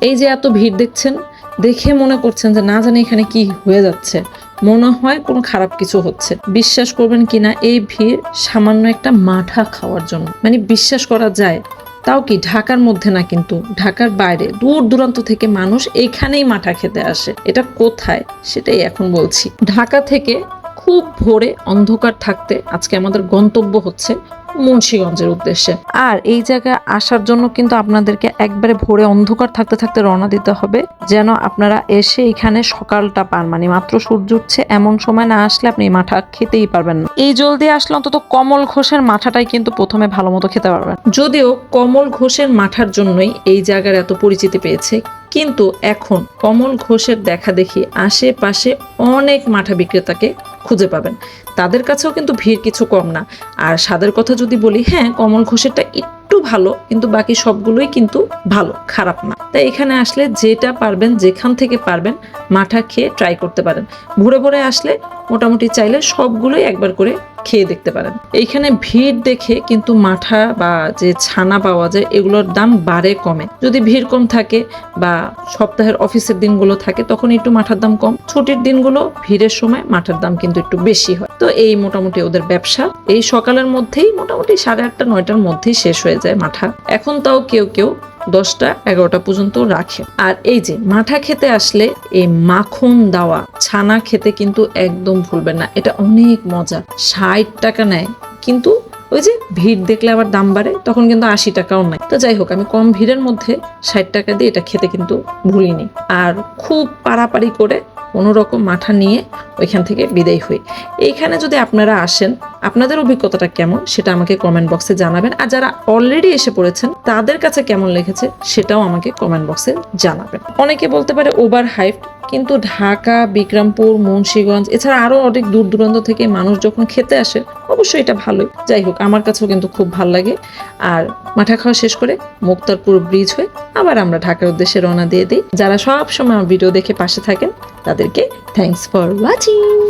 এই যে এত ভিড় দেখছেন, দেখে মনে করছেন যে না জানি এখানে কি হয়ে যাচ্ছে। মনে হয় কোনো খারাপ কিছু হচ্ছে। বিশ্বাস করবেন কিনা, এই ভিড় সামান্য একটা মাঠা খাওয়ার জন্য। মানে বিশ্বাস করা যায়, তাও কি ঢাকার মধ্যে না কিন্তু, ঢাকার বাইরে, দূর দূরান্ত থেকে মানুষ এইখানেই মাঠা খেতে আসে। এটা কোথায়? সেটাই এখন বলছি। ঢাকা থেকে খুব ভোরে অন্ধকার থাকতে আজকে আমাদের গন্তব্য হচ্ছে মুন্সিগঞ্জের উদ্দেশ্যে। আর এই জায়গায় আসার জন্য কিন্তু আপনাদেরকে একবারে ভোরে অন্ধকার থাকতে থাকতে রওনা দিতে হবে, যেন আপনারা এসে এখানে সকালটা পান। মানে মাত্র সূর্য উঠছে, এমন সময় না আসলে আপনি এই মাঠা খেতেই পারবেন না। এই জলদি আসলে অন্তত কমল ঘোষের মাঠাটাই কিন্তু প্রথমে ভালো মতো খেতে পারবেন। যদিও কমল ঘোষের মাঠার জন্যই এই জায়গার এত পরিচিতি পেয়েছে কিন্তু এখন কমল ঘোষের দেখা দেখি আশেপাশে অনেক মাঠা বিক্রেতাকে খুঁজে পাবেন। তাদের কাছেও কিন্তু ভিড় কিছু কম না। আর স্বাদের কথা যদি বলি হ্যাঁ কমল ঘোষেরটা একটু ভালো, কিন্তু বাকি সবগুলোই কিন্তু ভালো, খারাপ না। তাই এখানে আসলে যেটা পারবেন, যেখান থেকে পারবেন, মাঠা খেয়ে ট্রাই করতে পারেন। ভোরে ভোরে আসলে মোটামুটি চাইলে সবগুলোই একবার করে খেয়ে দেখতে পারেন। এইখানে ভিড় দেখে কিন্তু মাঠা বা যে ছানা পাওয়া যায়, এগুলোর দাম বাড়ে কমে। যদি ভিড় কম থাকে বা সপ্তাহের অফিসের দিনগুলো থাকে, তখন একটু মাঠার দাম কম। ছুটির দিনগুলো ভিড়ের সময় মাঠার দাম কিন্তু একটু বেশি হয়। তো এই মোটামুটি ওদের ব্যবসা। এই সকালের মধ্যেই মোটামুটি সাড়ে আটটা, নয়টার মধ্যেই শেষ হয়ে যায় মাঠা। এখন তাও কেউ কেউ দশটা এগারোটা পর্যন্ত রাখে। আর এই যে মাঠা খেতে আসলে এই মাখন দেওয়া, ছানা খেতে কিন্তু একদম ভুলবেন না। এটা অনেক মজা। ষাট টাকা নেয়, কিন্তু ওই যে ভিড় দেখলে আবার দাম বাড়ে, তখন কিন্তু আশি টাকাও নাই তো যাই হোক, আমি কম ভিড়ের মধ্যে ষাট টাকা দিয়ে এটা খেতে কিন্তু ভুলিনি। আর খুব পাড়াপাড়ি করে কোনো রকম মাঠা নিয়ে ওইখান থেকে বিদায় হই। এইখানে যদি আপনারা আসেন, আপনাদের অভিজ্ঞতাটা কেমন সেটা আমাকে কমেন্ট বক্সে জানাবেন। আর যারা অলরেডি এসে পড়েছেন, তাদের কাছে কেমন লেগেছে সেটাও আমাকে কমেন্ট বক্সে জানাবেন। অনেকে বলতে পারে ওভার হাইপ কিন্তু ঢাকা, বিক্রমপুর, মুন্সীগঞ্জ, এছাড়া আরও অনেক দূর দূরান্ত থেকে মানুষ যখন খেতে আসে, অবশ্যই এটা ভালোই। যাই হোক, আমার কাছেও কিন্তু খুব ভালো লাগে। আর মাঠা খাওয়া শেষ করে মুক্তারপুর ব্রিজ হয়ে আবার আমরা ঢাকার উদ্দেশ্যে রওনা দিয়ে দিই। যারা সব সময় আমার ভিডিও দেখে পাশে থাকেন, তাদেরকে থ্যাংকস ফর ওয়াচিং